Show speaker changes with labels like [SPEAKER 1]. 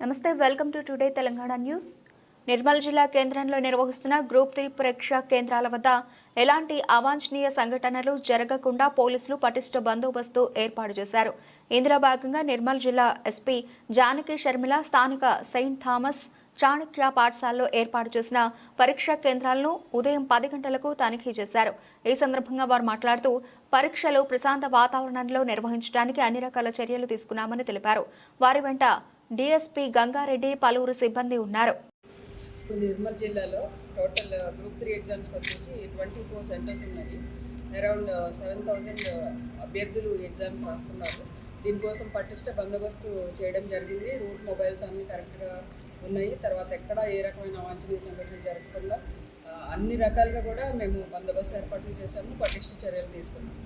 [SPEAKER 1] నమస్తే welcome to today Telangana news. Nirmal జిల్లా కేంద్రంలో నిర్వహిస్తున్న గ్రూప్ త్రీ పరీక్ష కేంద్రాల వద్ద ఎలాంటి అవాంఛనీయ సంఘటనలు జరగకుండా పోలీసులు పటిష్ట బందోబస్తు ఏర్పాటు చేశారు. ఇందులో భాగంగా నిర్మల్ జిల్లా ఎస్పీ జానకి షర్మిల స్థానిక సెయింట్ థామస్ చాణక్య పాఠశాలలో ఏర్పాటు చేసిన పరీక్షా కేంద్రాలను ఉదయం పది గంటలకు తనిఖీ చేశారు. ఈ సందర్భంగా వారు మాట్లాడుతూ పరీక్షలు ప్రశాంత వాతావరణంలో నిర్వహించడానికి అన్ని రకాల చర్యలు తీసుకున్నామని తెలిపారు. వారి వెంట డీఎస్పీ గంగారెడ్డి పలువురు సిబ్బంది ఉన్నారు.
[SPEAKER 2] నిర్మల్ జిల్లాలో టోటల్ గ్రూప్ త్రీ ఎగ్జామ్స్కి వచ్చేసి ట్వంటీ ఫోర్ సెంటర్స్ ఉన్నాయి. Around uh, seven thousand uh, అభ్యర్థులు ఎగ్జామ్స్ రాస్తున్నారు. దీనికోసం పటిష్ట బందోబస్తు చేయడం జరిగింది. రూట్ మొబైల్స్ అన్నీ కరెక్ట్గా ఉన్నాయి. తర్వాత ఎక్కడ ఏ రకమైన అవాంఛనీయ సంఘటనలు జరగకుండా uh, అన్ని రకాలుగా కూడా మేము బందోబస్తు ఏర్పాట్లు చేశాము. పటిష్ట చర్యలు తీసుకున్నాము.